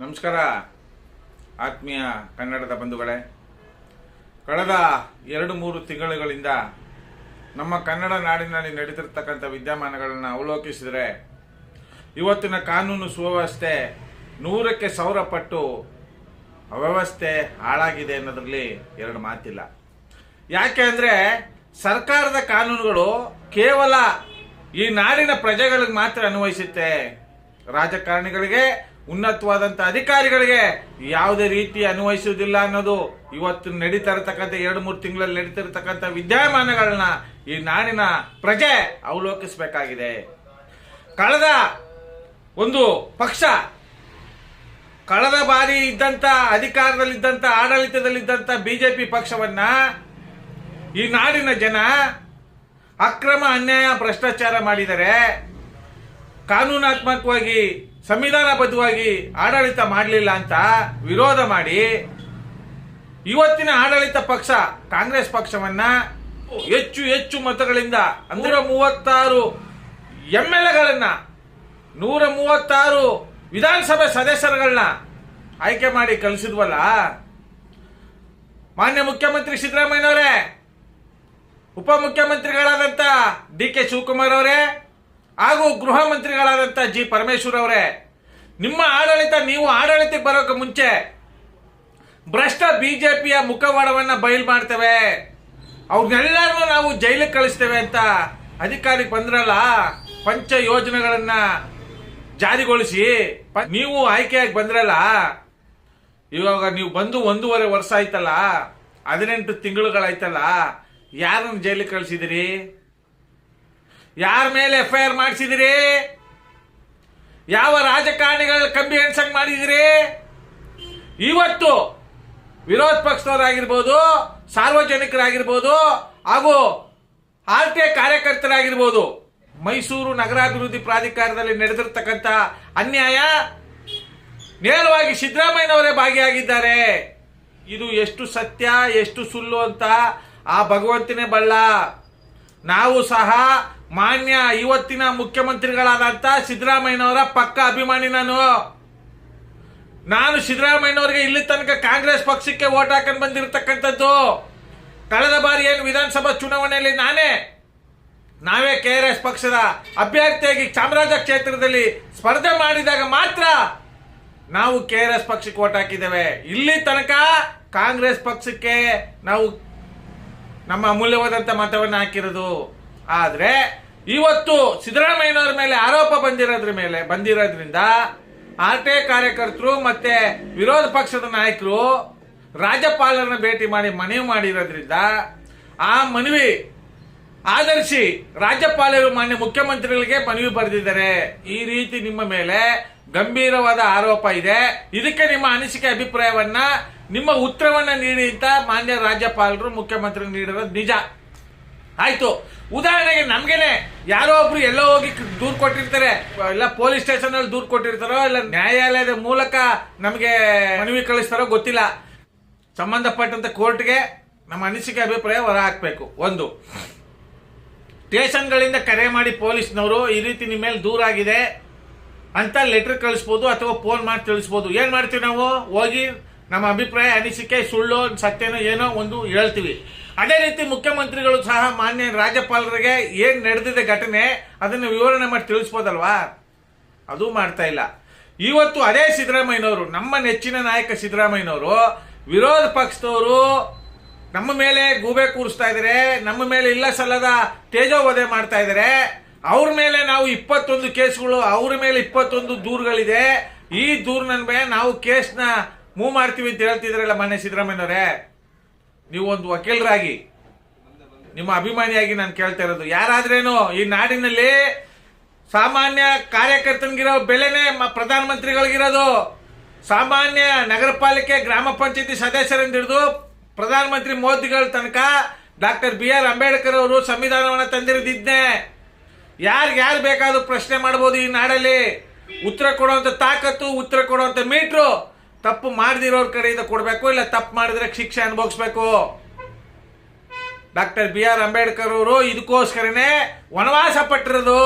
ನಮಸ್ಕಾರ, ಆತ್ಮೀಯ ಕನ್ನಡದ ಬಂಧುಗಳೇ. ಕಳೆದ ಎರಡು ಮೂರು ತಿಂಗಳುಗಳಿಂದ ನಮ್ಮ ಕನ್ನಡ ನಾಡಿನಲ್ಲಿ ನಡೀತಿರ್ತಕ್ಕಂಥ ವಿದ್ಯಮಾನಗಳನ್ನು ಅವಲೋಕಿಸಿದರೆ, ಇವತ್ತಿನ ಕಾನೂನು ಸುವ್ಯವಸ್ಥೆ ನೂರಕ್ಕೆ ಸಾವಿರ ಪಟ್ಟು ಅವ್ಯವಸ್ಥೆ ಹಾಳಾಗಿದೆ ಅನ್ನೋದ್ರಲ್ಲಿ ಎರಡು ಮಾತಿಲ್ಲ. ಯಾಕೆ ಅಂದರೆ ಸರ್ಕಾರದ ಕಾನೂನುಗಳು ಕೇವಲ ಈ ನಾಡಿನ ಪ್ರಜೆಗಳಿಗೆ ಮಾತ್ರ ಅನ್ವಯಿಸುತ್ತೆ. ರಾಜಕಾರಣಿಗಳಿಗೆ ಉನ್ನತವಾದಂಥ ಅಧಿಕಾರಿಗಳಿಗೆ ಯಾವುದೇ ರೀತಿ ಅನ್ವಯಿಸುವುದಿಲ್ಲ ಅನ್ನೋದು ಇವತ್ತು ನಡೀತಾ ಇರತಕ್ಕಂಥ ಎರಡು ಮೂರು ತಿಂಗಳಲ್ಲಿ ನಡೀತಿರ್ತಕ್ಕಂಥ ವಿದ್ಯಮಾನಗಳನ್ನ ಈ ನಾಡಿನ ಪ್ರಜೆ ಅವಲೋಕಿಸಬೇಕಾಗಿದೆ. ಕಳೆದ ಒಂದು ಪಕ್ಷ, ಕಳೆದ ಬಾರಿ ಇದ್ದಂತ ಅಧಿಕಾರದಲ್ಲಿದ್ದಂತ ಆಡಳಿತದಲ್ಲಿದ್ದಂತ ಬಿಜೆಪಿ ಪಕ್ಷವನ್ನ ಈ ನಾಡಿನ ಜನ ಅಕ್ರಮ ಅನ್ಯಾಯ ಭ್ರಷ್ಟಾಚಾರ ಮಾಡಿದರೆ ಕಾನೂನಾತ್ಮಕವಾಗಿ ಸಂವಿಧಾನಬದ್ಧವಾಗಿ ಆಡಳಿತ ಮಾಡಲಿಲ್ಲ ಅಂತ ವಿರೋಧ ಮಾಡಿ ಇವತ್ತಿನ ಆಡಳಿತ ಪಕ್ಷ, ಕಾಂಗ್ರೆಸ್ ಪಕ್ಷವನ್ನ ಹೆಚ್ಚು ಹೆಚ್ಚು ಮತಗಳಿಂದ ನೂರ ಮೂವತ್ತಾರು ಎಂ ಎಲ್ ಎಗಳನ್ನ ನೂರ ಮೂವತ್ತಾರು ವಿಧಾನಸಭೆ ಸದಸ್ಯರುಗಳನ್ನ ಆಯ್ಕೆ ಮಾಡಿ ಕಳಿಸಿದ್ವಲ್ಲ? ಮಾನ್ಯ ಮುಖ್ಯಮಂತ್ರಿ ಸಿದ್ದರಾಮಯ್ಯನವರೇ ಉಪಮುಖ್ಯಮಂತ್ರಿಗಳಾದಂಥ ಡಿ ಕೆ ಶಿವಕುಮಾರ್ ಅವರೇ ಹಾಗೂ ಗೃಹ ಮಂತ್ರಿಗಳಾದಂಥ ಜಿ ಪರಮೇಶ್ವರ್ ಅವರೇ, ನಿಮ್ಮ ಆಡಳಿತ, ನೀವು ಆಡಳಿತಕ್ಕೆ ಬರೋಕೆ ಮುಂಚೆ ಭ್ರಷ್ಟ ಬಿಜೆಪಿಯ ಮುಖವಾಡವನ್ನ ಬಯಲು ಮಾಡ್ತೇವೆ. ಅವ್ರನ್ನೆಲ್ಲರನ್ನೂ ನಾವು ಜೈಲಿಗೆ ಕಳಿಸ್ತೇವೆ ಅಂತ ಅಧಿಕಾರಿಗೆ ಬಂದ್ರಲ್ಲ, ಪಂಚ ಯೋಜನೆಗಳನ್ನ ಜಾರಿಗೊಳಿಸಿ ನೀವು ಆಯ್ಕೆಯಾಗಿ ಬಂದ್ರಲ್ಲ, ಇವಾಗ ನೀವು ಬಂದು ಒಂದೂವರೆ ವರ್ಷ ಆಯ್ತಲ್ಲ, ಹದಿನೆಂಟು ತಿಂಗಳುಗಳಾಯ್ತಲ್ಲ, ಯಾರನ್ನು ಜೈಲಿಗೆ ಕಳಿಸಿದಿರಿ? ಯಾರ ಮೇಲೆ ಎಫ್ ಐ ಆರ್ ಮಾಡಿಸಿದಿರಿ? ಯಾವ ರಾಜಕಾರಣಿಗಳ ಕಂಬಿ ಎಣ್ಸಂಗ್ ಮಾಡಿದಿರಿ? ಇವತ್ತು ವಿರೋಧ ಪಕ್ಷದವರಾಗಿರ್ಬೋದು, ಸಾರ್ವಜನಿಕರಾಗಿರ್ಬೋದು ಹಾಗೂ ಆರ್ ಟಿ ಕಾರ್ಯಕರ್ತರಾಗಿರ್ಬೋದು, ಮೈಸೂರು ನಗರಾಭಿವೃದ್ಧಿ ಪ್ರಾಧಿಕಾರದಲ್ಲಿ ನಡೆದಿರ್ತಕ್ಕಂಥ ಅನ್ಯಾಯ ನೇರವಾಗಿ ಸಿದ್ದರಾಮಯ್ಯನವರೇ ಭಾಗಿಯಾಗಿದ್ದಾರೆ. ಇದು ಎಷ್ಟು ಸತ್ಯ, ಎಷ್ಟು ಸುಳ್ಳು ಅಂತ ಆ ಭಗವಂತನೇ ಬಲ್ಲ. ನಾವು ಸಹ ಮಾನ್ಯ ಇವತ್ತಿನ ಮುಖ್ಯಮಂತ್ರಿಗಳಾದಂಥ ಸಿದ್ದರಾಮಯ್ಯನವರ ಪಕ್ಕ ಅಭಿಮಾನಿ ನಾನು. ನಾನು ಸಿದ್ದರಾಮಯ್ಯನವರಿಗೆ ಇಲ್ಲಿ ತನಕ ಕಾಂಗ್ರೆಸ್ ಪಕ್ಷಕ್ಕೆ ಓಟ್ ಹಾಕೊಂಡು ಬಂದಿರತಕ್ಕಂಥದ್ದು. ಕಳೆದ ಬಾರಿ ಏನು ವಿಧಾನಸಭಾ ಚುನಾವಣೆಯಲ್ಲಿ ನಾನೇ. ನಾವೇ ಕೆ ಆರ್ ಎಸ್ ಪಕ್ಷದ ಅಭ್ಯರ್ಥಿಯಾಗಿ ಚಾಮರಾಜ ಕ್ಷೇತ್ರದಲ್ಲಿ ಸ್ಪರ್ಧೆ ಮಾಡಿದಾಗ ಮಾತ್ರ ನಾವು ಕೆ ಆರ್ ಎಸ್ ಪಕ್ಷಕ್ಕೆ ಓಟ್ ಹಾಕಿದ್ದೇವೆ. ಇಲ್ಲಿ ತನಕ ಕಾಂಗ್ರೆಸ್ ಪಕ್ಷಕ್ಕೆ ನಾವು ನಮ್ಮ ಅಮೂಲ್ಯವಾದಂಥ ಮತವನ್ನು ಹಾಕಿರೋದು ಆದರೆ ಇವತ್ತು ಸಿದ್ದರಾಮಯ್ಯನವರ ಮೇಲೆ ಆರೋಪ ಬಂದಿರೋದ್ರ ಮೇಲೆ, ಬಂದಿರೋದ್ರಿಂದ ಆರ್ ಟಿ ಐ ಕಾರ್ಯಕರ್ತರು ಮತ್ತೆ ವಿರೋಧ ಪಕ್ಷದ ನಾಯಕರು ರಾಜ್ಯಪಾಲರನ್ನ ಭೇಟಿ ಮಾಡಿ ಮನವಿ ಮಾಡಿರೋದ್ರಿಂದ ಆ ಮನವಿ ಆಧರಿಸಿ ರಾಜ್ಯಪಾಲರು ಮಾನ್ಯ ಮುಖ್ಯಮಂತ್ರಿಗಳಿಗೆ ಮನವಿ ಬರೆದಿದ್ದಾರೆ. ಈ ರೀತಿ ನಿಮ್ಮ ಮೇಲೆ ಗಂಭೀರವಾದ ಆರೋಪ ಇದೆ. ಇದಕ್ಕೆ ನಿಮ್ಮ ಅನಿಸಿಕೆ ಅಭಿಪ್ರಾಯವನ್ನ, ನಿಮ್ಮ ಉತ್ತರವನ್ನ ನೀಡಿ ಅಂತ ಮಾನ್ಯ ರಾಜ್ಯಪಾಲರು ಮುಖ್ಯಮಂತ್ರಿಗೆ ನೀಡಿರೋದು ನಿಜ. ಆಯ್ತು. ಉದಾಹರಣೆಗೆ ನಮ್ಗೆನೆ ಯಾರೋ ಒಬ್ರು ಎಲ್ಲೋ ಹೋಗಿ ದೂರ್ ಕೊಟ್ಟಿರ್ತಾರೆ, ಇಲ್ಲ ಪೊಲೀಸ್ ಸ್ಟೇಷನ್ ಅಲ್ಲಿ ದೂರ್ ಕೊಟ್ಟಿರ್ತಾರೋ, ಇಲ್ಲ ನ್ಯಾಯಾಲಯದ ಮೂಲಕ ನಮಗೆ ಮನವಿ ಕಳಿಸ್ತಾರೋ ಗೊತ್ತಿಲ್ಲ. ಸಂಬಂಧಪಟ್ಟಂತ ಕೋರ್ಟ್ಗೆ ನಮ್ಮ ಅನಿಸಿಕೆ ಅಭಿಪ್ರಾಯ ಹೊರ ಹಾಕ್ಬೇಕು. ಒಂದು, ಸ್ಟೇಷನ್ಗಳಿಂದ ಕರೆ ಮಾಡಿ ಪೊಲೀಸ್ನವರು ಈ ರೀತಿ ನಿಮ್ಮ ಮೇಲೆ ದೂರ ಆಗಿದೆ ಅಂತ ಲೆಟರ್ ಕಳಿಸ್ಬೋದು ಅಥವಾ ಫೋನ್ ಮಾಡಿ ತಿಳಿಸ್ಬೋದು. ಏನು ಮಾಡ್ತೀವಿ ನಾವು? ಹೋಗಿ ನಮ್ಮ ಅಭಿಪ್ರಾಯ ಅನಿಸಿಕೆ, ಸುಳ್ಳು, ಸತ್ಯನೋ ಏನೋ ಒಂದು ಹೇಳ್ತೀವಿ. ಅದೇ ರೀತಿ ಮುಖ್ಯಮಂತ್ರಿಗಳು ಸಹ ಮಾನ್ಯ ರಾಜ್ಯಪಾಲರಿಗೆ ಏನ್ ನಡೆದಿದೆ ಘಟನೆ, ಅದನ್ನು ವಿವರಣೆ ಮಾಡಿ ತಿಳಿಸ್ಬೋದಲ್ವಾ? ಅದು ಮಾಡ್ತಾ ಇಲ್ಲ. ಇವತ್ತು ಅದೇ ಸಿದ್ದರಾಮಯ್ಯನವರು, ನಮ್ಮ ನೆಚ್ಚಿನ ನಾಯಕ ಸಿದ್ದರಾಮಯ್ಯನವರು, ವಿರೋಧ ಪಕ್ಷದವರು ನಮ್ಮ ಮೇಲೆ ಗೂಬೆ ಕೂರಿಸ್ತಾ ಇದ್ದಾರೆ ನಮ್ಮ ಮೇಲೆ ಇಲ್ಲ ಸಲ್ಲದ ತೇಜೋವಧೆ ಮಾಡ್ತಾ ಇದ್ದಾರೆ ಅವ್ರ ಮೇಲೆ ನಾವು ಇಪ್ಪತ್ತೊಂದು ಕೇಸ್ಗಳು, ಅವ್ರ ಮೇಲೆ ಇಪ್ಪತ್ತೊಂದು ದೂರುಗಳಿದೆ. ಈ ದೂರಿನ ಮೇಲೆ ನಾವು ಕೇಸ್ನ ಮೂವ್ ಮಾಡ್ತೀವಿ ಅಂತ ಹೇಳ್ತಿದ್ರಲ್ಲ ಮೊನ್ನೆ ಸಿದ್ದರಾಮಯ್ಯನವರೇ? ನೀವು ಒಂದು ವಕೀಲರಾಗಿ, ನಿಮ್ಮ ಅಭಿಮಾನಿಯಾಗಿ ನಾನು ಕೇಳ್ತಾ ಇರೋದು. ಯಾರಾದ್ರೇನು ಈ ನಾಡಿನಲ್ಲಿ ಸಾಮಾನ್ಯ ಕಾರ್ಯಕರ್ತನಿಗಿರೋ ಬೆಲೆನೇ ಪ್ರಧಾನಮಂತ್ರಿಗಳಿಗಿರೋದು. ಸಾಮಾನ್ಯ ನಗರ ಪಾಲಿಕೆ ಗ್ರಾಮ ಪಂಚಾಯತಿ ಸದಸ್ಯರಿಂದ ಹಿಡಿದು ಪ್ರಧಾನಮಂತ್ರಿ ಮೋದಿಗಳ ತನಕ ಡಾಕ್ಟರ್ ಬಿ ಆರ್ ಅಂಬೇಡ್ಕರ್ ಅವರು ಸಂವಿಧಾನವನ್ನು ತಂದಿರದಿದ್ನೆ. ಯಾರು ಬೇಕಾದ್ರೂ ಪ್ರಶ್ನೆ ಮಾಡ್ಬೋದು ಈ ನಾಡಲ್ಲಿ. ಉತ್ತರ ಕೊಡುವಂತ ತಾಕತ್ತು, ಉತ್ತರ ಕೊಡುವಂತ ಮೀಟ್ರು. ತಪ್ಪು ಮಾಡದಿರೋರ್ ಕಡೆಯಿಂದ ಕೊಡಬೇಕು ಇಲ್ಲ ತಪ್ಪು ಮಾಡಿದ್ರೆ ಶಿಕ್ಷೆ ಅನುಭವಿಸ್ಬೇಕು? ಡಾಕ್ಟರ್ ಬಿ ಆರ್ ಅಂಬೇಡ್ಕರ್ ಅವರು ಇದಕ್ಕೋಸ್ಕರನೇ ವನವಾಸ ಪಟ್ಟಿರೋದು.